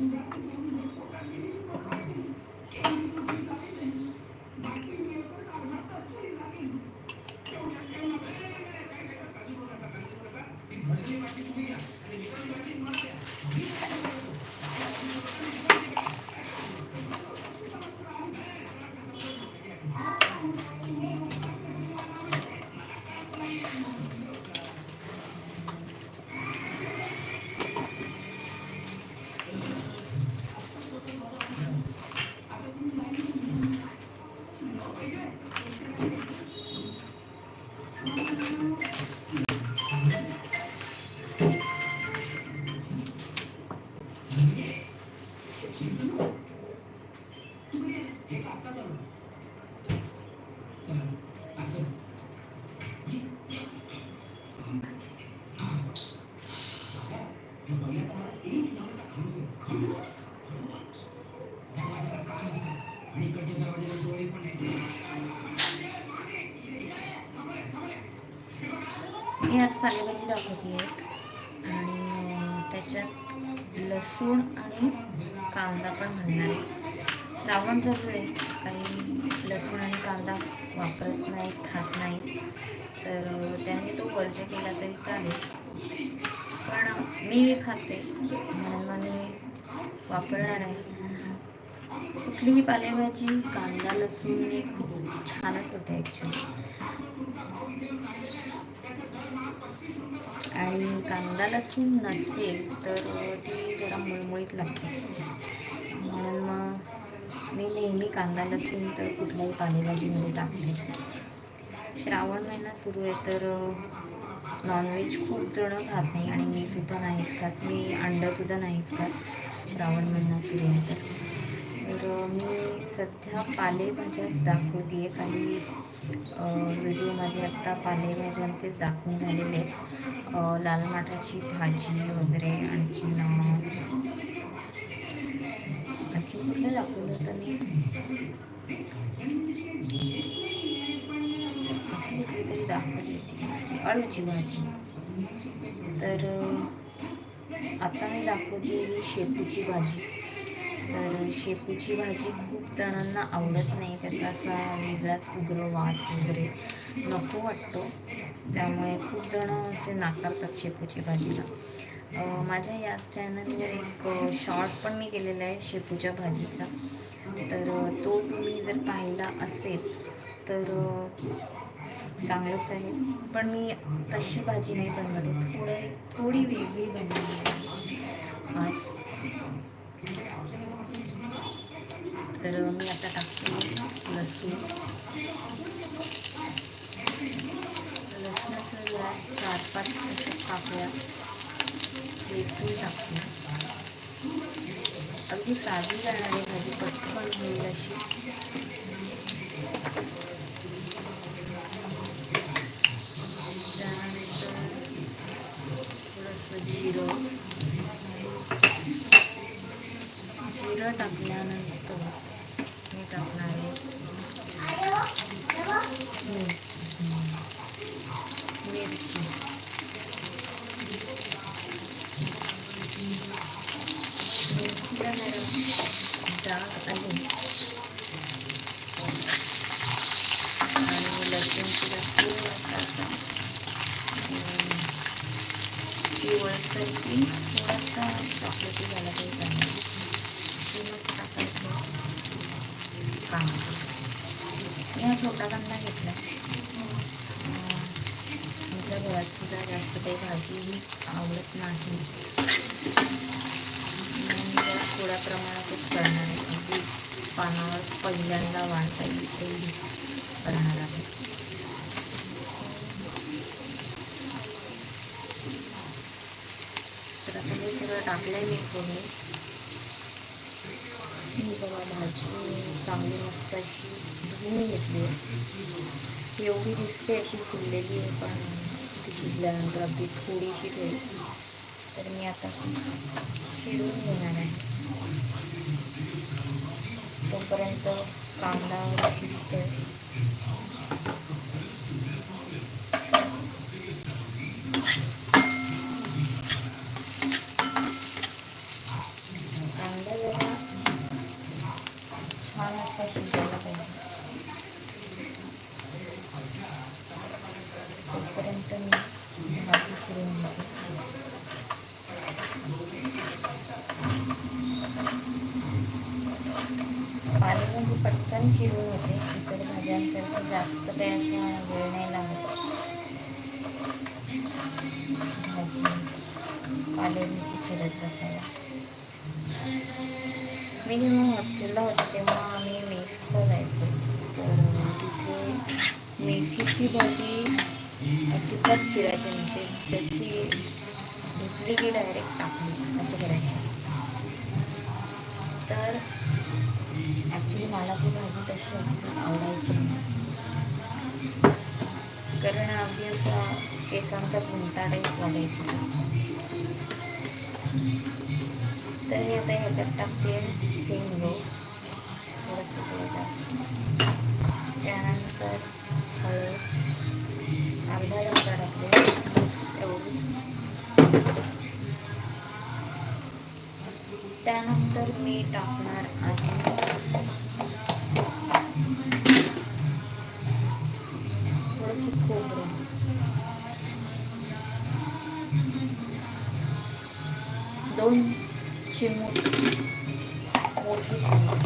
Thank you. मी आज पालेभाजी दाखवते एक. आणि त्याच्यात लसूण आणि कांदा पण घालणार आहे. श्रावण चालू आहे. काही लसूण आणि कांदा वापरत नाहीत खात नाहीत. तर त्यांनी तो वर्ज केला तरी चालेल. पण मी खाते. म्हणून मी वापरणार आहे. कुठलीही पालेभाजी? कांदा लसूण हे खूप छानच होते ॲक्च्युली आणि कांदा लसूण नसेल तर ती जरा मुळमुळीत लागते. म्हणून मग मी नेहमी कांदा लसूण तर कुठल्याही पालेभाजीमध्ये टाकते श्रावण महिना सुरू आहे तर नॉनव्हेज खूप जणं खात नाही आणि मी सुद्धा नाहीच खात. मी अंडंसुद्धा नाहीच खात. श्रावण महिना सुरू आहे तर. तर मी सध्या पालेभाज्याच दाखवते आहे काही व्हिडिओमध्ये आत्ता पालेभाज्यांचेच दाखवून झालेले आहेत. लाल माठाची भाजी वगैरे आणखीन आणखी कुठलं दाखवलं होतं मी? आणखी तरी दाखवली होती. भाजी अळूची भाजी. तर आता मी दाखवते ही शेपूची भाजी. तर शेपूची भाजी खूप जणांना आवडत नाही. त्याचा असा वेगळाच उग्र वास वगैरे नको वाटतो. त्यामुळे खूप जणं असे नाकारतात शेपूची भाजीला. माझ्या याच चॅनलवर एक शॉर्ट पण मी केलेला आहे शेपूच्या भाजीचा. तर तो तुम्ही जर पाहिला असेल तर चांगलंच आहे. पण मी तशी भाजी नाही बनवत. थोडं थोडी वेगळी बनवली आहे आज तर मी आता टाकते लसूण. लसणाचं या चार पाच अशा वेचून टाकते. अगदी साधी जाणारी भाजी पटकन होईल अशी त्यानंतर थोडंसं जिरं जिरं टाकल्यानंतर मी टाकणार आहे मीठ. मिरची मिरचीला जरा डाग आली आणि लसूणची थोडासा पिवळसरकी थोडासा चॉकलेटी झाला तरी चालेल ते मग टाकायचं कांदा मी हा छोटा कांदा घेतला आमच्या घरात सुद्धा जास्त काही भाजी ही आवडत नाही म्हणून जरा थोड्या प्रमाणातच करणार आहे. अगदी पानावर पहिल्यांदा वाढता येईल तेवढी करणार आहे. तर आता हे सगळं टाकलं आहे मी फोडणी मी बघा भाजी चांगली मस्त अशी धुवून घेतली. आहे एवढी दिसते अशी फुललेली आहे पण ती शिजल्यानंतर अगदी थोडीशी ठेवली तर मी आता शिरून घेणार आहे. तोपर्यंत कांदा शिजते कांदा कांदा जरा छान असा शिजायला पाहिजे तोपर्यंत मी भाजी शिरून घेते पालेभाजी पटकन चिरून होते इतर भाज्यांसारखं जास्त काही असा वेळ नाही लागत. भाजी पालेभाजी चिरत बसायला. मी जेव्हा हॉस्टेलला होते तेव्हा आम्ही मेसला जायचो तर तिथे मेथीची भाजी अजिबात चिरायची नव्हते. त्याची घेतली की डायरेक्ट टाकली. असं करायचं. तर ॲक्च्युली मला ती भाजी तशी आवडायची कारण अगदी असा केसांचा गुंता टाईप वाटायची. तर मी आता ह्याच्यात टाकते हिंग. त्यानंतर हळद. अर्धा चमचा टाकते. त्यानंतर मी टाकणार आहे थोडंसं खोबरं दोन चिमूट मोठी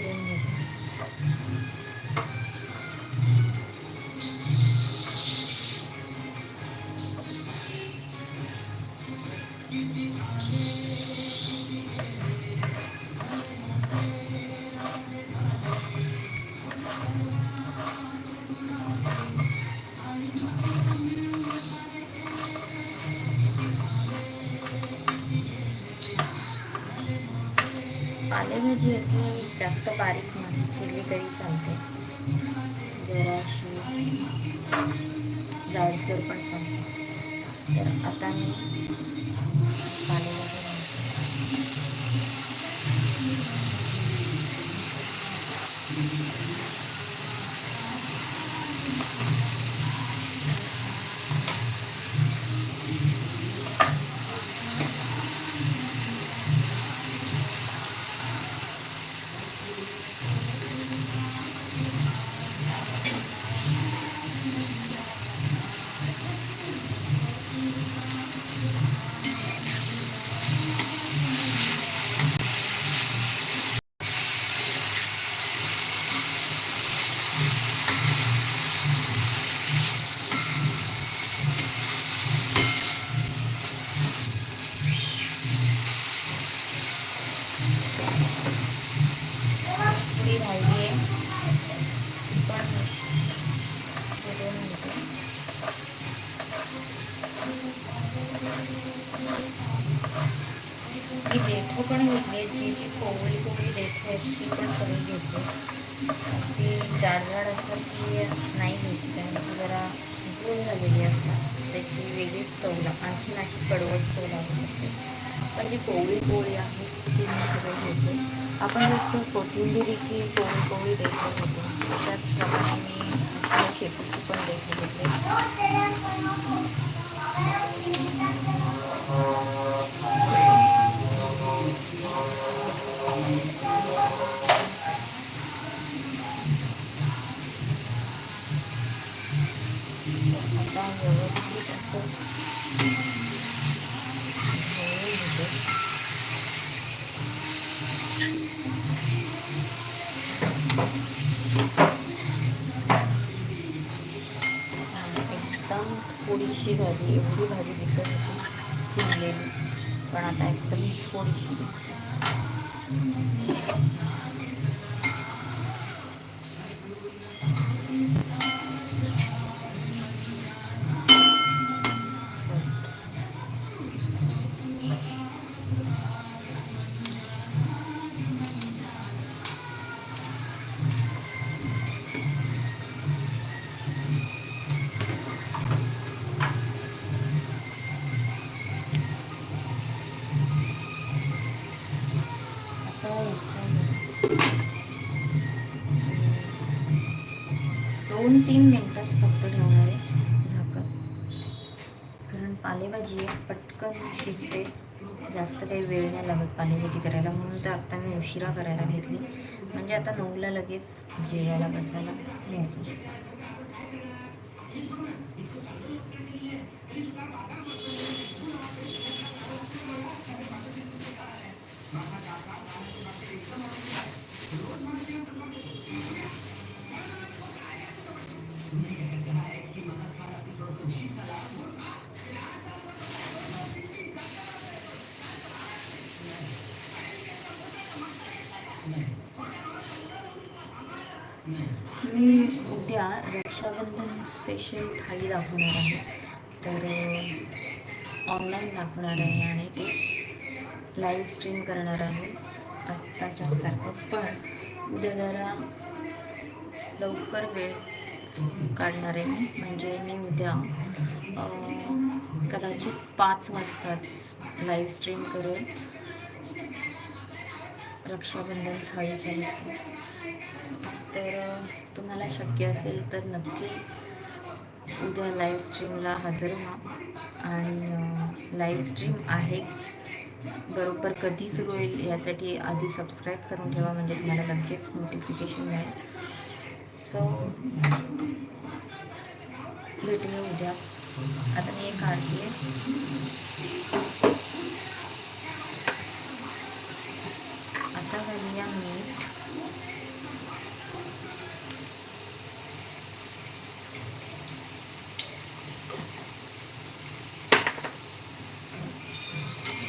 चिरून घेते पालेभाजी जास्त बारीक नाही चिरली तरी चालते. जराशी जाडसर पण चालते. तर आता मी पाणी घालते. पुरी राहिली आहे ती पण शिजवून घेते ही देठं पण घेतली जी कोवळी कोवळी देठं आहेत ती पण सगळी घेते. ती जाड जाड असतात ती नाही घ्यायची कारण ती जरा गुण झालेली असतात त्याची वेगळीच चव लाग आणखीन अशी कडवट चव लागू शकते. पण जी कोवळी कोवळी आहे ती मी सगळी घेते. आपण जसं कोथिंबिरीची कोवळी कोवळी देठं घेतो. त्याचप्रमाणे मी शेपूची पण देठं घेतली. पण दोन तीन मिनटंच फक्त ठेवणार आहे झाकण. कारण पालेभाजी पटकन शिजते. जास्त काही वेळ नाही लागत पालेभाजी करायला म्हणून तर आत्ता मी उशिरा करायला घेतली. म्हणजे आता नऊला लगेच जेवायला बसायला मिळते. मी उद्या रक्षाबंधन स्पेशल थाळी दाखवणार आहे. तर ऑनलाईन दाखवणार आहे आणि ते लाईव्ह स्ट्रीम करणार आहे. आत्ताच्या सारखं पण उद्या जरा लवकर वेळ काढणार आहे मी. म्हणजे मी उद्या कदाचित पाच वाजताच लाईव्ह स्ट्रीम करेल रक्षाबंधन थाळीच्या तर तुम्हाला शक्य असेल तर नक्की उद्या लाईव्ह स्ट्रीमला हजर व्हा. आणि लाईव्ह स्ट्रीम आहे. बरोबर कधी सुरू होईल यासाठी आधी सबस्क्राईब करून ठेवा म्हणजे तुम्हाला लगेच नोटिफिकेशन मिळेल. सो भेटूया उद्या. आता मी एक काढते आता घालूया मीठ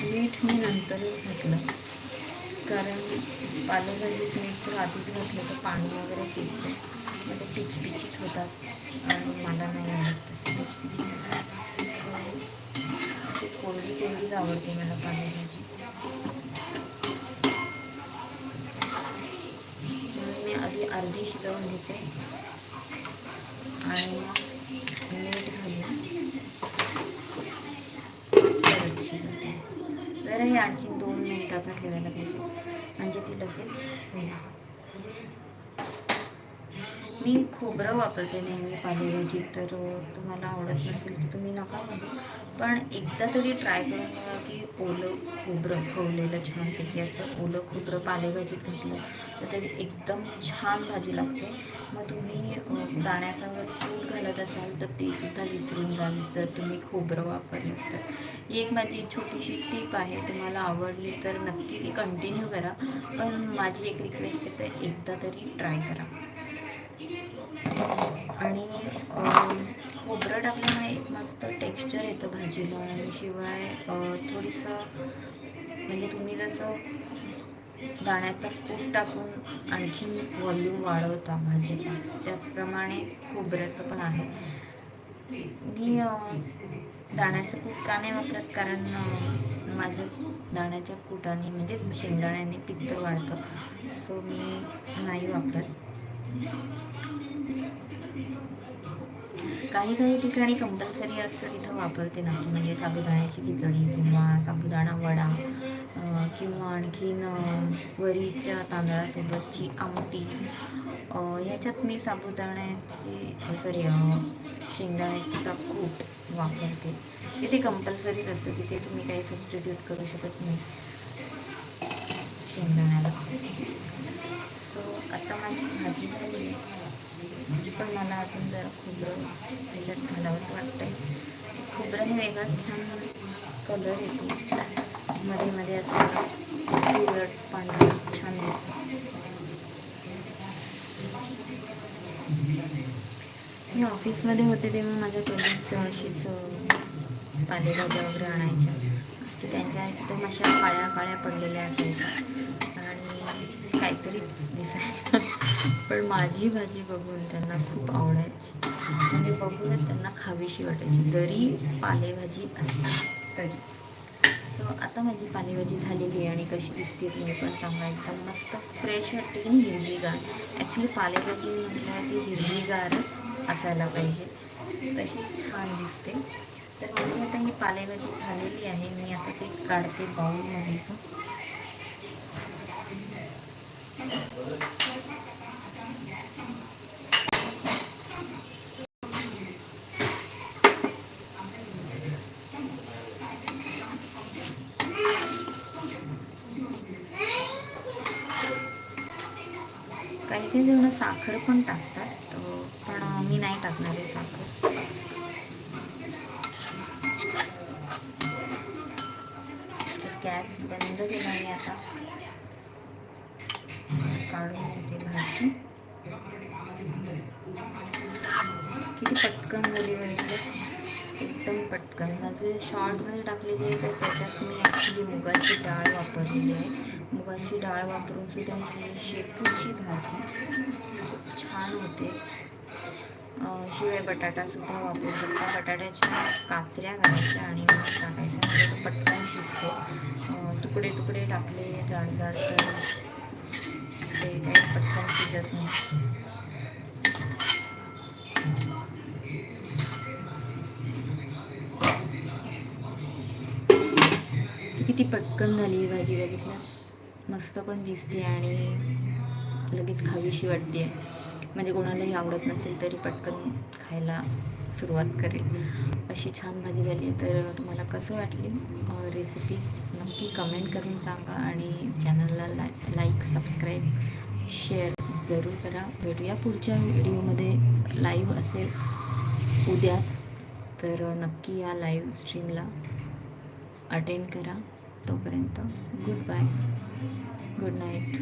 मीठ मी नंतरच घातलं कारण पालेभाजीत मीठ तर आधीच घातलं तर पाणी वगैरे पिकतं मग ते म्हणजे पिचपिचीत होतात. आणि मला नाही आवडत. पिचपिचीत कोरडी कोरडीच आवडते मला पालेभाजी म्हणून मी आधी अर्धी शिजवून घेते. आणि मीठ घालून परत शिजवते. जरा हे आणखी दोन मिनिटाचं ठेवायला पाहिजे. म्हणजे ती लगेच होईल मी खोबरं वापरते नेहमी पालेभाजीत तर तुम्हाला आवडत नसेल तर तुम्ही नका म्हणू. पण एकदा तरी ट्राय करून बघा की ओलं खोबरं खवलेलं छानपैकी असं ओलं खोबरं पालेभाजीत घातलं तर त्याची एकदम छान भाजी लागते. मग तुम्ही दाण्याचा वर तूप घालत असाल तर ते सुद्धा विसरून जाल जर तुम्ही खोबरं वापरलं तर. ही एक माझी छोटीशी टीप आहे तुम्हाला आवडली तर नक्की ती कंटिन्यू करा. पण माझी एक रिक्वेस्ट आहे तर एकदा तरी ट्राय करा. आणि खोबरं टाकल्यामुळे एक मस्त टेक्स्चर येतं भाजीला आणि शिवाय थोडंसं थोडीसं म्हणजे तुम्ही जसं दाण्याचा कूट टाकून आणखीन व्हॉल्यूम वाढवता भाजीचा त्याचप्रमाणे खोबऱ्याचं पण आहे. मी दाण्याचं कूट का नाही वापरत? कारण माझं दाण्याच्या कुटाने म्हणजेच शेंगदाण्याने पित्त वाढतं. सो मी नाही वापरत. काही काही ठिकाणी कंपल्सरी असतं तिथं वापरते नक्की. म्हणजे साबुदाण्याची खिचडी किंवा साबुदाणा वडा किंवा आणखीन वरीच्या तांदळासोबतची आमटी. ह्याच्यात मी साबुदाण्याची सॉरी शेंगदाण्याचा कूट वापरते. तिथे कंपल्सरीच असतं. तिथे तुम्ही काही सबस्टिट्यूट करू शकत नाही. शेंगदाण्याला. सो आता माझी भाजी झाली. पण मला अजून जरा खोबरं त्याच्यात घालावंसं वाटतं आहे खोबऱ्याने वेगळाच छान कलर येतो मध्ये मध्ये असं पिवळट पांढरा छान दिसतो मी ऑफिसमध्ये होते तेव्हा माझ्या कलिग्स अशीच पालेभाज्या वगैरे आणायच्या तर त्यांच्या एकदम अशा काळ्या काळ्या पडलेल्या असायच्या काहीतरीच दिसायची पण माझी भाजी बघून त्यांना खूप आवडायची म्हणजे बघूनच त्यांना खावीशी वाटायची. जरी पालेभाजी असली तरी. सो आता माझी पालेभाजी झालेली आहे आणि कशी दिसते तुम्ही पण सांगा. एकदम मस्त फ्रेश वाटते आणि हिरवीगार. ॲक्च्युली पालेभाजी म्हटलं ती हिरवीगारच असायला पाहिजे. तशीच छान दिसते. तर माझी आता ही पालेभाजी झालेली आहे. मी आता ते काढते बाऊलमध्ये काही काही जण साखर पण टाकतात पण मी नाही टाकणार आहे साखर. गॅस बंद केला मी आता. काढून घेते भाजी किती पटकन मुली बघितलं एकदम पटकन. माझे शॉर्टमध्ये टाकलेली आहे तर त्याच्यात मी ॲक्च्युली मुगाची डाळ वापरलेली आहे. मुगाची डाळ वापरून सुद्धा ही शेपूची भाजी खूप छान होते. शिवाय बटाटासुद्धा वापरू शकता. बटाट्याच्या काचऱ्या घालायच्या आणि मग टाकायचा पटकन शिजतो. तुकडे तुकडे टाकले जाड जाड तर ते काही पटकन शिजत नाही किती पटकन झाली ही भाजी बघितलं. मस्त पण दिसते आणि लगेच खावीशी वाटते म्हणजे कोणालाही आवडत नसेल तरी पटकन खायला सुरुवात करेल. अशी छान भाजी झाली आहे. तर तुम्हाला कसं वाटली रेसिपी नक्की कमेंट करून सांगा आणि चॅनलला ला लाईक सबस्क्राईब शेअर जरूर करा. भेटूया पुढच्या व्हिडिओमध्ये लाईव्ह असेल उद्याच. तर नक्की या लाईव्ह स्ट्रीमला अटेंड करा. तोपर्यंत गुड बाय गुड नाईट